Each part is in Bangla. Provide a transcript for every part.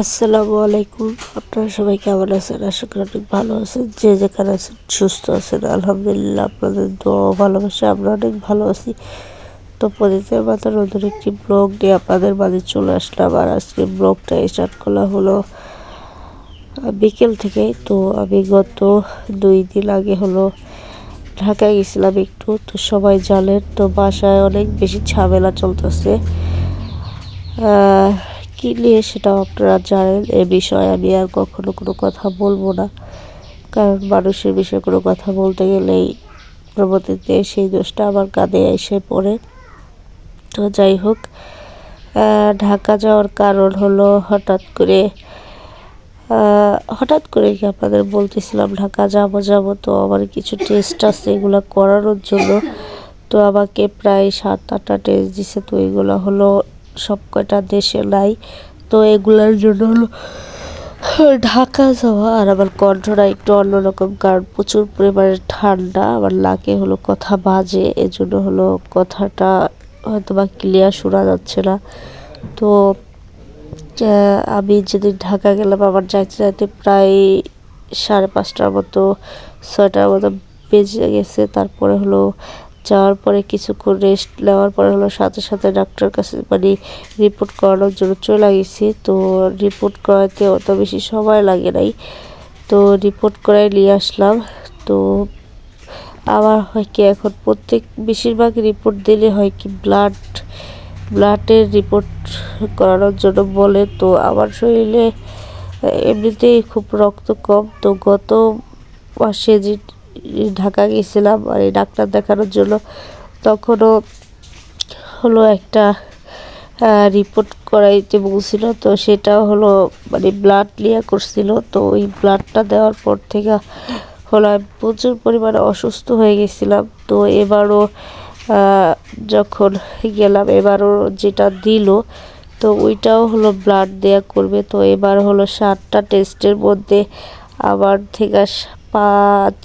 আসসালামু আলাইকুম। আপনারা সবাই কেমন আছেন? আশা করি অনেক ভালো আছেন। যে যেখানে আছেন, সুস্থ আছেন। আলহামদুলিল্লাহ, আপনাদের দোয়া ভালোবাসে, আমরা অনেক ভালো আছি। তো প্রতিদিনের মাথা নতুন একটি ব্লগ নিয়ে আপনাদের মাঝে চলে আসলাম। আর আজকে ব্লগটা স্টার্ট করা হলো বিকেল থেকে। তো আমি গত দুই দিন আগে হলো ঢাকায় গেছিলাম একটু। তো সবাই জানেন, তো বাসায় অনেক বেশি ঝামেলা চলতেছে। কী নিয়ে সেটাও আপনারা জানেন? এ বিষয়ে আমি আর কখনো কোনো কথা বলব না। কারণ মানুষের বিষয়ে কোনো কথা বলতে গেলেই পরবর্তীতে সেই দোষটা আমার কাঁধে এসে পড়ে। তো যাই হোক ঢাকা যাওয়ার কারণ হলো হঠাৎ করে হঠাৎ করে কি আপনাদের বলতেছিলাম ঢাকা যাব যাব, তো আমার কিছু টেস্ট আছে এগুলো করানোর জন্য। তো আমাকে প্রায় সাত আটটা টেস্ট দিছে, তো এগুলো হলো সব কয়টা দেশে নাই। তো এগুলোর জন্য হলো ঢাকা যাওয়া আর আমার কণ্ঠটা একটু অন্যরকম কারণ প্রচুর পরিমাণে ঠান্ডা আমার লাকে হলো কথা বাজে, এজন্য হলো কথাটা হয়তো বা ক্লিয়ার শোনা যাচ্ছে না। তো আমি যেদিন ঢাকা গেলাম, আমার যাইতে যাইতে প্রায় সাড়ে পাঁচটার মতো, ছয়টার মতো বেজে গেছে। তারপরে হলো যাওয়ার পরে কিছুক্ষণ রেস্ট নেওয়ার পরে হলো সাথে সাথে ডাক্তার কাছে মানে রিপোর্ট করানোর জন্য চলে গেছি। তো রিপোর্ট করাতে অত বেশি সময় লাগে নাই। তো রিপোর্ট করাই নিয়ে আসলাম। তো আবার হয় কি এখন প্রত্যেক বেশিরভাগ রিপোর্ট দিলে হয় কি ব্লাড ব্লাডের রিপোর্ট করানোর জন্য বলে। তো আমার শরীরে এমনিতেই খুব রক্ত কম। তো গত মাসে যে ঢাকা গেছিলাম আর এই ডাক্তার দেখানোর জন্য তখনও হলো একটা রিপোর্ট করাইতে বলছিল। তো সেটাও হলো মানে ব্লাড লিয়া করছিল। তো ওই ব্লাডটা দেওয়ার পর থেকে হলো আমি প্রচুর পরিমাণে অসুস্থ হয়ে গেছিলাম। তো এবারও যখন গেলাম, এবারও যেটা দিল, তো ওইটাও হলো ব্লাড দেয়া করবে। তো এবার হলো সাতটা টেস্টের মধ্যে আবার থেকে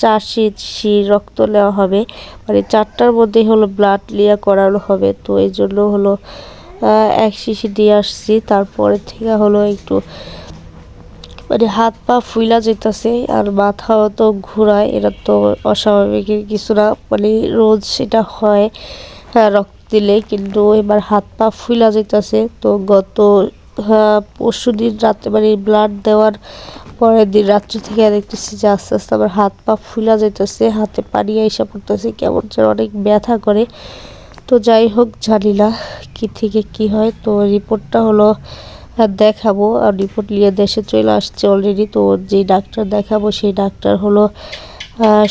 চার শিশি রক্ত নেওয়া হবে। মানে চারটার মধ্যেই হলো ব্লাড লিয়া করানো হবে। তো এই জন্য হলো এক শিশি দিয়ে আসছি। তারপরে থেকে হলো একটু মানে হাত পা ফুইলা যেতেছে আর মাথাও তো ঘোরায়। এটা তো অস্বাভাবিক কিছু না। মানে রোজ সেটা হয় রক্ত দিলে। কিন্তু এবার হাত পা ফুইলা যেতেছে। তো গত পরশু দিন রাতে মানে ব্লাড দেওয়ার পরের দিন রাত্রি থেকে দেখতেছি যে আস্তে আস্তে আমার হাত পা ফুলা যেতেছে হাতে পানি এসে পড়তেছে, কেমন যেন অনেক ব্যথা করে। তো যাই হোক, জানি না কী থেকে কি হয়। তো রিপোর্টটা হলো দেখাবো। আর রিপোর্ট নিয়ে দেশে চলে আসছে অলরেডি তো যেই ডাক্তার দেখাবো, সেই ডাক্তার হলো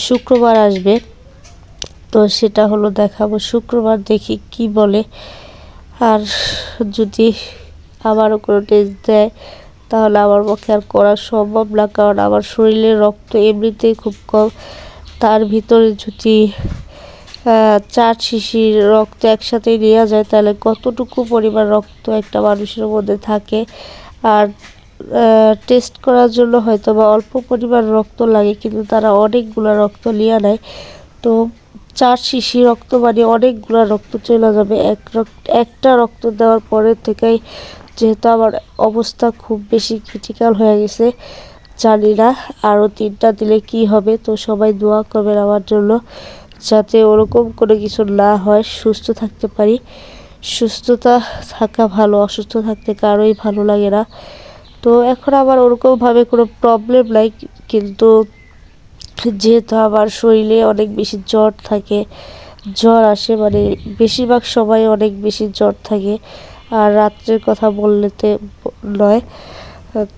শুক্রবার আসবে। তো সেটা হলো দেখাবো। শুক্রবার দেখি কি বলে। আর যদি আবারও কোনো টেস্ট দেয় তাহলে আমার পক্ষে আর করা সম্ভব না, কারণ আমার শরীরে রক্ত এমনিতেই খুব কম। তার ভিতরে যদি চার শিশির রক্ত একসাথেই নেওয়া যায়, তাহলে কতটুকু পরিমাণ রক্ত একটা মানুষের মধ্যে থাকে? আর টেস্ট করার জন্য হয়তো বা অল্প পরিমাণ রক্ত লাগে, কিন্তু তারা অনেকগুলো রক্ত লিয়া নেয়। তো চার শিশি রক্ত মানে অনেকগুলো রক্ত চলে যাবে। এক রক্ত, একটা রক্ত দেওয়ার পরে থেকেই যেহেতু আমার অবস্থা খুব বেশি ক্রিটিক্যাল হয়ে গেছে, জানি না আরও তিনটা দিলে কি হবে। তো সবাই দোয়া করবেন আমার জন্য যাতে ওরকম কোনো কিছু না হয়, সুস্থ থাকতে পারি। সুস্থতা থাকা ভালো, অসুস্থ থাকতে কারোই ভালো লাগে না। তো এখন আবার ওরকমভাবে কোনো প্রবলেম নাই, কিন্তু যেহেতু আমার শরীরে অনেক বেশি জ্বর থাকে, জ্বর আসে মানে বেশিরভাগ সময় অনেক বেশি জ্বর থাকে আর রাত্রের কথা বললেতে নয়।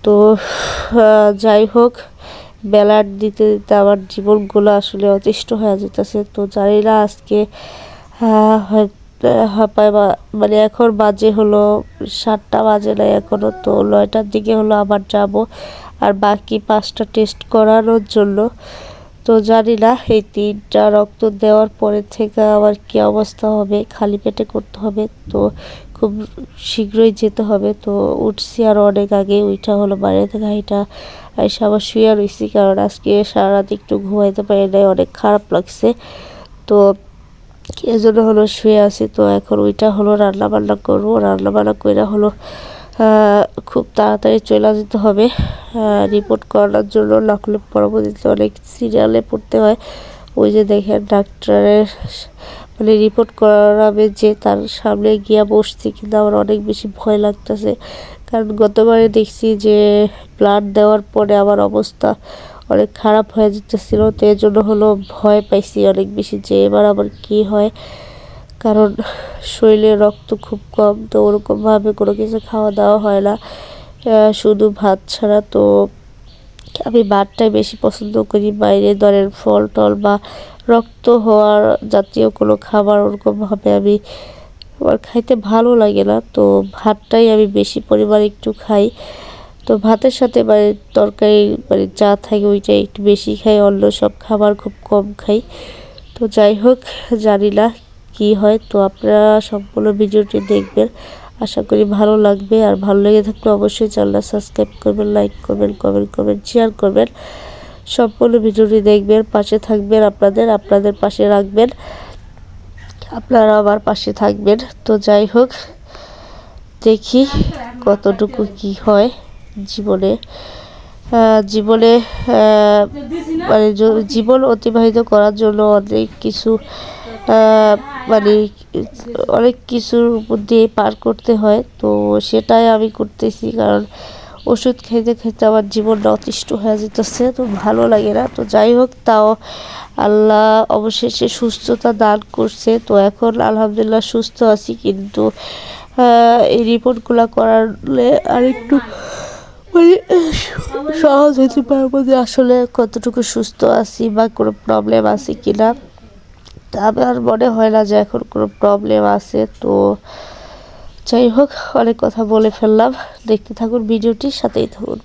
তো যাই হোক, বেলার দিতে দিতে আমার জীবনগুলো আসলে অতিষ্ঠ হয়ে যেতেছে। তো জানি না আজকে মানে এখন বাজে হলো সাতটা বাজে না এখনও তো নয়টার দিকে হলো আবার যাব আর বাকি পাঁচটা টেস্ট করানোর জন্য। তো জানি না, এই তিনটা রক্ত দেওয়ার পরে থেকে আবার কী অবস্থা হবে, খালি পেটে করতে হবে। তো খুব শীঘ্রই যেতে হবে। তো উঠছি আর অনেক আগে ওইটা হলো বাইরে থেকে এটা এসে আবার শুয়ে রয়েছি কারণ আজকে সারা রাত একটু ঘুমাইতে পারি নাই, অনেক খারাপ লাগছে। তো এজন্য হলো শুয়ে আছি। তো এখন ওইটা হলো রান্না বান্না করব। রান্না বান্না করে হলো খুব তাড়াতাড়ি চলে যেতে হবে। রিপোর্ট করানোর জন্য না হলে পরবর্তীতে অনেক সিরিয়ালে পড়তে হয়। ওই যে দেখেন ডাক্তারের মানে রিপোর্ট করাবে যে তার সামনে গিয়া বসছি কিন্তু আমার অনেক বেশি ভয় লাগতেছে। কারণ গতবারে দেখছি যে ব্লাড দেওয়ার পরে আমার অবস্থা অনেক খারাপ হয়ে যেতেছিল তো এর জন্য হলো ভয় পাইছি অনেক বেশি যে এবার আবার কি হয়। কারণ শরীরে রক্ত খুব কম, তো ওরকমভাবে কোনো কিছু খাওয়া দাওয়া হয় না। শুধু ভাত ছাড়া, তো আমি ভাতটাই বেশি পছন্দ করি। বাইরে ধরেন ফল টল বা রক্ত হওয়ার জাতীয় কোনো খাবার ওরকমভাবে আমি আমার খাইতে ভালো লাগে না। তো ভাতটাই আমি বেশি পরিমাণে একটু খাই। তো ভাতের সাথে মানে তরকারি মানে যা থাকে ওইটাই একটু বেশি খাই, অন্য সব খাবার খুব কম খাই। তো যাই হোক, জানি না কি হয়। তো আপনারা সম্পূর্ণ ভিডিওটি দেখবেন। আশা করি ভালো লাগবে। আর ভালো লেগে থাকলে অবশ্যই চ্যানেলটা সাবস্ক্রাইব করবেন, লাইক করবেন, কমেন্ট করবেন শেয়ার করবেন। সম্পূর্ণ ভিডিওটি দেখবেন, পাশে থাকবেন আপনাদের আপনাদের পাশে রাখবেন। আপনারা আমার পাশে থাকবেন। তো যাই হোক, দেখি কতটুকু কি হয় জীবনে। জীবনে মানে জীবন অতিবাহিত করার জন্য অনেক কিছু মানে অনেক কিছুর উপর দিয়ে পার করতে হয়। তো সেটাই আমি করতেছি, কারণ ওষুধ খেতে খেতে আমার জীবনটা অতিষ্ঠ হয়ে যেতেছে, তো ভালো লাগে না। তো যাই হোক, তাও আল্লাহ অবশেষে সুস্থতা দান করছে। তো এখন আলহামদুলিল্লাহ সুস্থ আছি, কিন্তু এই রিপোর্টগুলো করালে আরেকটু মানে সহজ হতে পারব যে আসলে কতটুকু সুস্থ আছি বা কোনো প্রবলেম আছে কি না তা আমার মনে হয় না যে এখন কোনো প্রবলেম আছে, তো যাই হোক অনেক কথা বলে ফেললাম। দেখতে থাকুন ভিডিওটির সাথেই থাকুন।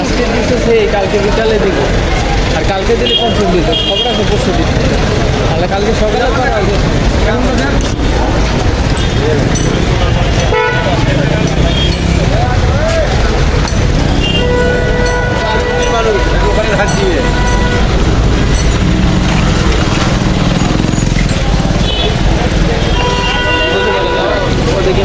আজকে দিচ্ছে সেই কালকে বিকালে দিব। আর কালকে দিলে পরশু দিত খবর আছে পরশু দিত তাহলে কালকে সকালে করা হবে ওদিকে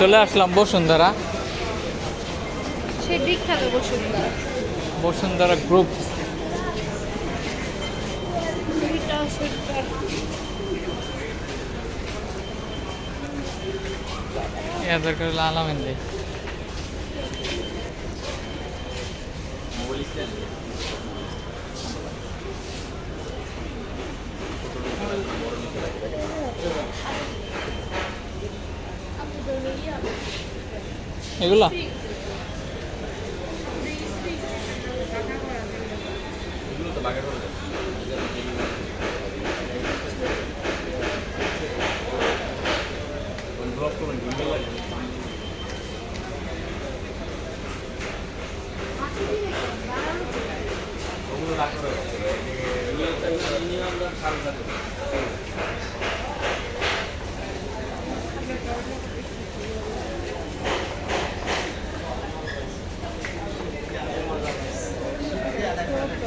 চলে আসলাম বসুন্ধরা। বসুন্ধরা। গ্রুপ দুইটা সুন্দর এদের করে আলামেন দেয়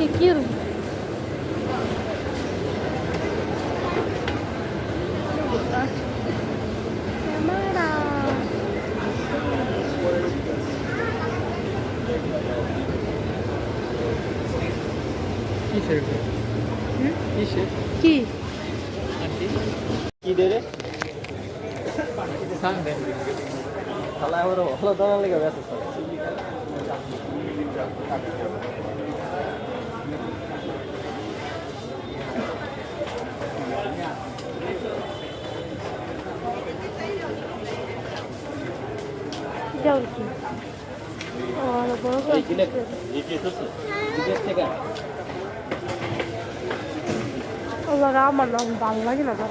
দেখে কি কি? কি দে রে সাং দে খালা আমার ভালো দানা গেছে এটা ওর কি ও আরও বড় করে ওবার আমার নাম ভালো লাগে না আমার আচ্ছা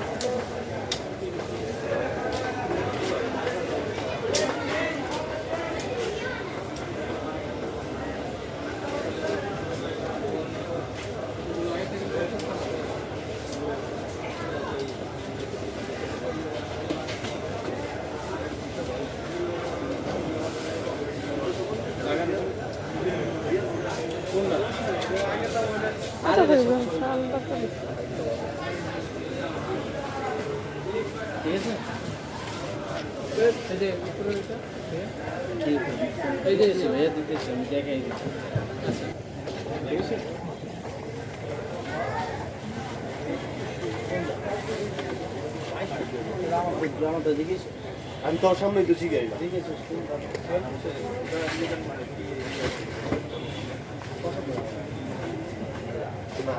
ভাই সালটা তো এই যে এসে ভাইয়া দিতেছি আমি তোর সামনে তো শিখাই। না এই না এর আগে আরেকটা কাস্টমার ছিল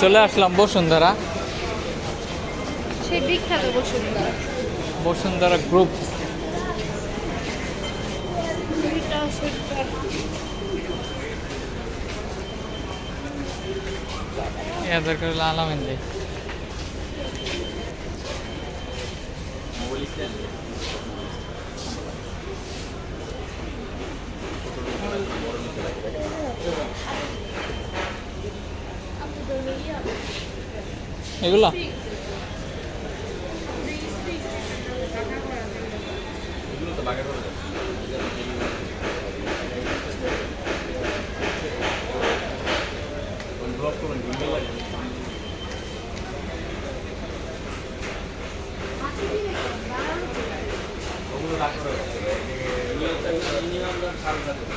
চলে আসলাম বসুন্ধরা। সেই বিখ্যাত বসুন্ধরা। বসুন্ধরা গ্রুপ এদের করে আলামেন দেয় এগুলা? ব্লক করবেন কালো আসতে